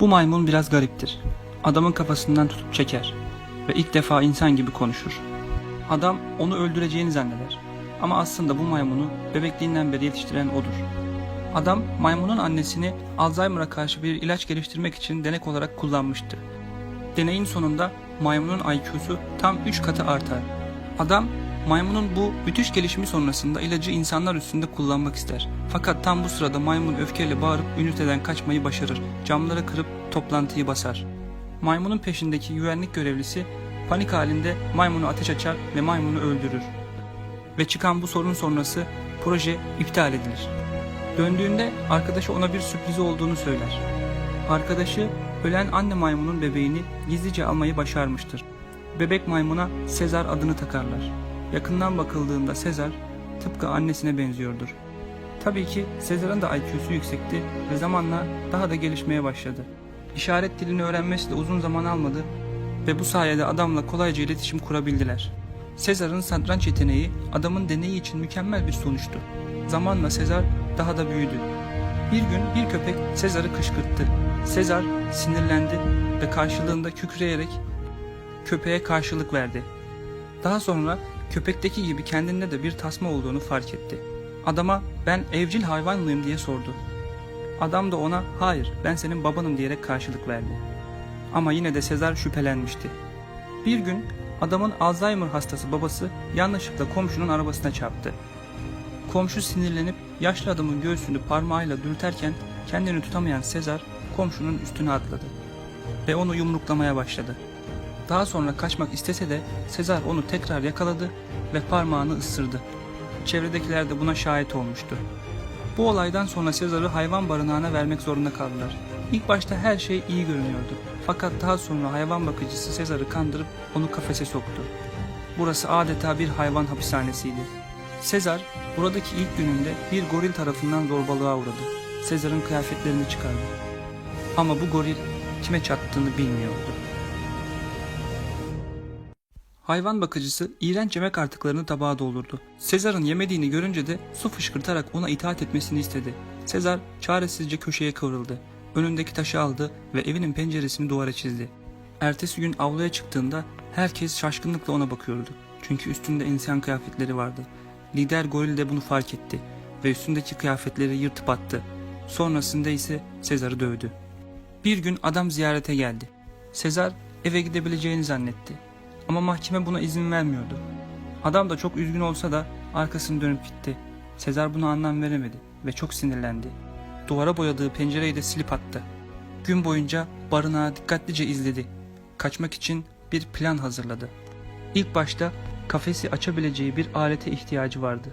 Bu maymun biraz gariptir. Adamın kafasından tutup çeker ve ilk defa insan gibi konuşur. Adam onu öldüreceğini zanneder. Ama aslında bu maymunu bebekliğinden beri yetiştiren odur. Adam maymunun annesini Alzheimer'a karşı bir ilaç geliştirmek için denek olarak kullanmıştı. Deneyin sonunda maymunun IQ'su tam 3 katı artar. Adam maymunun bu müthiş gelişimi sonrasında ilacı insanlar üstünde kullanmak ister. Fakat tam bu sırada maymun öfkeyle bağırıp üniteden kaçmayı başarır. Camları kırıp toplantıyı basar. Maymunun peşindeki güvenlik görevlisi panik halinde maymunu ateş açar ve maymunu öldürür. Ve çıkan bu sorun sonrası proje iptal edilir. Döndüğünde arkadaşı ona bir sürprizi olduğunu söyler. Arkadaşı ölen anne maymunun bebeğini gizlice almayı başarmıştır. Bebek maymuna Sezar adını takarlar. Yakından bakıldığında Sezar tıpkı annesine benziyordur. Tabii ki Sezar'ın da IQ'su yüksekti ve zamanla daha da gelişmeye başladı. İşaret dilini öğrenmesi de uzun zaman almadı ve bu sayede adamla kolayca iletişim kurabildiler. Sezar'ın satranç yeteneği adamın deneyi için mükemmel bir sonuçtu. Zamanla Sezar daha da büyüdü. Bir gün bir köpek Sezar'ı kışkırttı. Sezar sinirlendi ve karşılığında kükreyerek köpeğe karşılık verdi. Daha sonra köpekteki gibi kendinde de bir tasma olduğunu fark etti. Adama ben evcil hayvan mıyım diye sordu. Adam da ona hayır ben senin babanım diyerek karşılık verdi. Ama yine de Sezar şüphelenmişti. Bir gün adamın Alzheimer hastası babası yanlışlıkla komşunun arabasına çarptı. Komşu sinirlenip yaşlı adamın göğsünü parmağıyla dürterken kendini tutamayan Sezar komşunun üstüne atladı ve onu yumruklamaya başladı. Daha sonra kaçmak istese de Sezar onu tekrar yakaladı ve parmağını ısırdı. Çevredekiler de buna şahit olmuştu. Bu olaydan sonra Sezar'ı hayvan barınağına vermek zorunda kaldılar. İlk başta her şey iyi görünüyordu. Fakat daha sonra hayvan bakıcısı Sezar'ı kandırıp onu kafese soktu. Burası adeta bir hayvan hapishanesiydi. Sezar buradaki ilk gününde bir goril tarafından zorbalığa uğradı. Sezar'ın kıyafetlerini çıkardı. Ama bu goril kime çattığını bilmiyordu. Hayvan bakıcısı iğrenç yemek artıklarını tabağa doldurdu. Sezar'ın yemediğini görünce de su fışkırtarak ona itaat etmesini istedi. Sezar çaresizce köşeye kıvrıldı. Önündeki taşı aldı ve evinin penceresini duvara çizdi. Ertesi gün avluya çıktığında herkes şaşkınlıkla ona bakıyordu. Çünkü üstünde insan kıyafetleri vardı. Lider goril de bunu fark etti ve üstündeki kıyafetleri yırtıp attı. Sonrasında ise Sezar'ı dövdü. Bir gün adam ziyarete geldi. Sezar eve gidebileceğini zannetti. Ama mahkeme buna izin vermiyordu. Adam da çok üzgün olsa da arkasını dönüp gitti. Sezar buna anlam veremedi ve çok sinirlendi. Duvara boyadığı pencereyi de silip attı. Gün boyunca barınağı dikkatlice izledi. Kaçmak için bir plan hazırladı. İlk başta kafesi açabileceği bir alete ihtiyacı vardı.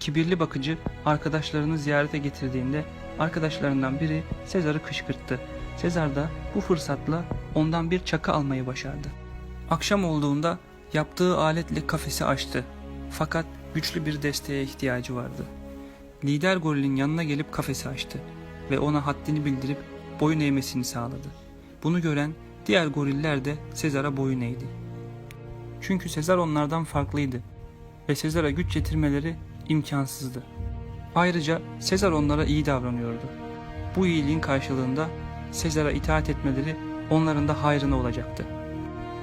Kibirli bakıcı arkadaşlarını ziyarete getirdiğinde arkadaşlarından biri Sezar'ı kışkırttı. Sezar da bu fırsatla ondan bir çakı almayı başardı. Akşam olduğunda yaptığı aletle kafesi açtı. Fakat güçlü bir desteğe ihtiyacı vardı. Lider gorilin yanına gelip kafesi açtı ve ona haddini bildirip boyun eğmesini sağladı. Bunu gören diğer goriller de Sezar'a boyun eğdi. Çünkü Sezar onlardan farklıydı ve Sezar'a güç yetirmeleri imkansızdı. Ayrıca Sezar onlara iyi davranıyordu. Bu iyiliğin karşılığında Sezar'a itaat etmeleri onların da hayrına olacaktı.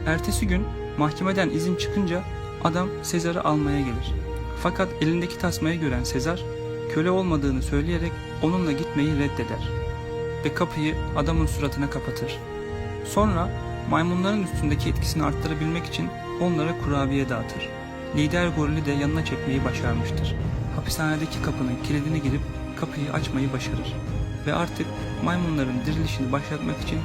Ertesi gün mahkemeden izin çıkınca adam Sezar'ı almaya gelir. Fakat elindeki tasmayı gören Sezar köle olmadığını söyleyerek onunla gitmeyi reddeder ve kapıyı adamın suratına kapatır. Sonra maymunların üstündeki etkisini arttırabilmek için onlara kurabiye dağıtır. Lider gorili de yanına çekmeyi başarmıştır. Hapishanedeki kapının kilidini girip kapıyı açmayı başarır ve artık maymunların dirilişini başlatmak için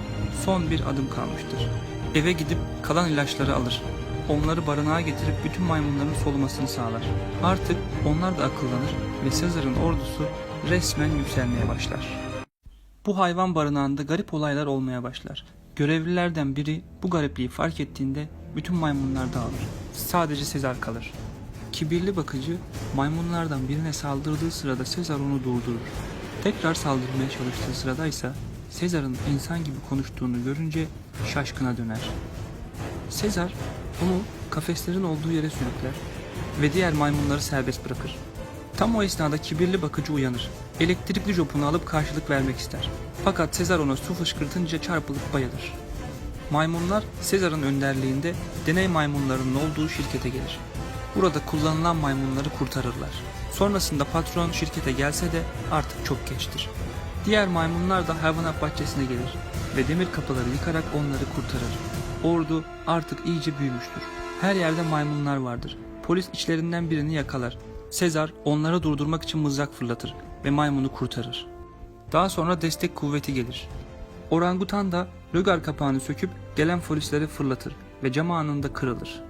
son bir adım kalmıştır. Eve gidip kalan ilaçları alır. Onları barınağa getirip bütün maymunların solumasını sağlar. Artık onlar da akıllanır ve Sezar'ın ordusu resmen yükselmeye başlar. Bu hayvan barınağında garip olaylar olmaya başlar. Görevlilerden biri bu garipliği fark ettiğinde bütün maymunlar dağılır. Sadece Sezar kalır. Kibirli bakıcı maymunlardan birine saldırdığı sırada Sezar onu durdurur. Tekrar saldırmaya çalıştığı sırada ise Sezar'ın insan gibi konuştuğunu görünce şaşkına döner. Sezar onu kafeslerin olduğu yere sürükler ve diğer maymunları serbest bırakır. Tam o esnada kibirli bakıcı uyanır elektrikli jopunu alıp karşılık vermek ister. Fakat Sezar ona su fışkırtınca çarpılıp bayılır. Maymunlar Sezar'ın önderliğinde deney maymunlarının olduğu şirkete gelir. Burada kullanılan maymunları kurtarırlar. Sonrasında patron şirkete gelse de artık çok geçtir. Diğer maymunlar da hayvanat bahçesine gelir ve demir kapıları yıkarak onları kurtarır. Ordu artık iyice büyümüştür. Her yerde maymunlar vardır. Polis içlerinden birini yakalar. Sezar onları durdurmak için mızrak fırlatır ve maymunu kurtarır. Daha sonra destek kuvveti gelir. Orangutan da rögar kapağını söküp gelen polisleri fırlatır ve cam anında kırılır.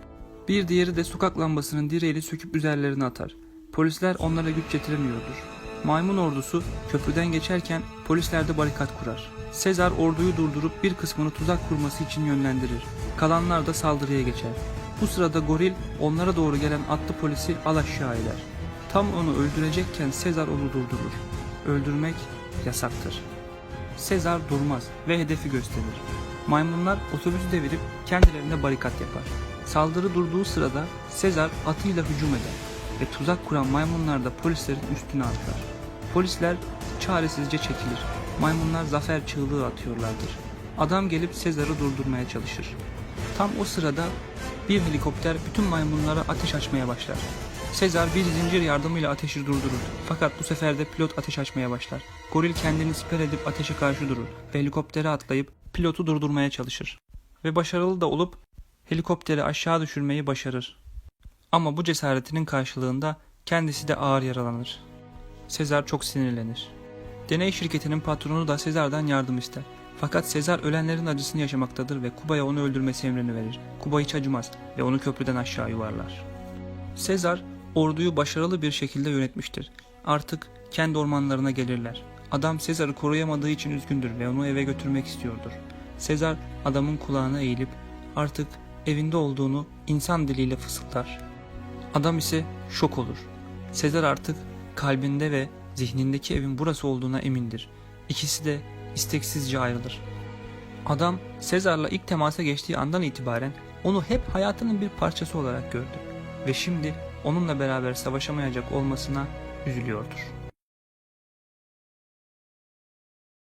Bir diğeri de sokak lambasının direğiyle söküp üzerlerine atar. Polisler onlara güç yetiremiyordur. Maymun ordusu köprüden geçerken polisler de barikat kurar. Sezar orduyu durdurup bir kısmını tuzak kurması için yönlendirir. Kalanlar da saldırıya geçer. Bu sırada goril onlara doğru gelen atlı polisi alaşağı eder. Tam onu öldürecekken Sezar onu durdurur. Öldürmek yasaktır. Sezar durmaz ve hedefi gösterir. Maymunlar otobüsü devirip kendilerine barikat yapar. Saldırı durduğu sırada Sezar atıyla hücum eder ve tuzak kuran maymunlar da polislerin üstüne atlar. Polisler çaresizce çekilir. Maymunlar zafer çığlığı atıyorlardır. Adam gelip Sezar'ı durdurmaya çalışır. Tam o sırada bir helikopter bütün maymunlara ateş açmaya başlar. Sezar bir zincir yardımıyla ateşi durdurur. Fakat bu sefer de pilot ateş açmaya başlar. Goril kendini siper edip ateşe karşı durur ve helikoptere atlayıp pilotu durdurmaya çalışır. Ve başarılı da olup helikopteri aşağı düşürmeyi başarır. Ama bu cesaretinin karşılığında kendisi de ağır yaralanır. Sezar çok sinirlenir. Deney şirketinin patronu da Sezar'dan yardım ister. Fakat Sezar ölenlerin acısını yaşamaktadır ve Kuba'ya onu öldürmesi emrini verir. Kuba hiç acımaz ve onu köprüden aşağı yuvarlar. Sezar orduyu başarılı bir şekilde yönetmiştir. Artık kendi ormanlarına gelirler. Adam Sezar'ı koruyamadığı için üzgündür ve onu eve götürmek istiyordur. Sezar adamın kulağına eğilip artık evinde olduğunu insan diliyle fısıldar. Adam ise şok olur. Sezar artık kalbinde ve zihnindeki evin burası olduğuna emindir. İkisi de isteksizce ayrılır. Adam Sezar'la ilk temasa geçtiği andan itibaren onu hep hayatının bir parçası olarak gördü ve şimdi onunla beraber savaşamayacak olmasına üzülüyordur.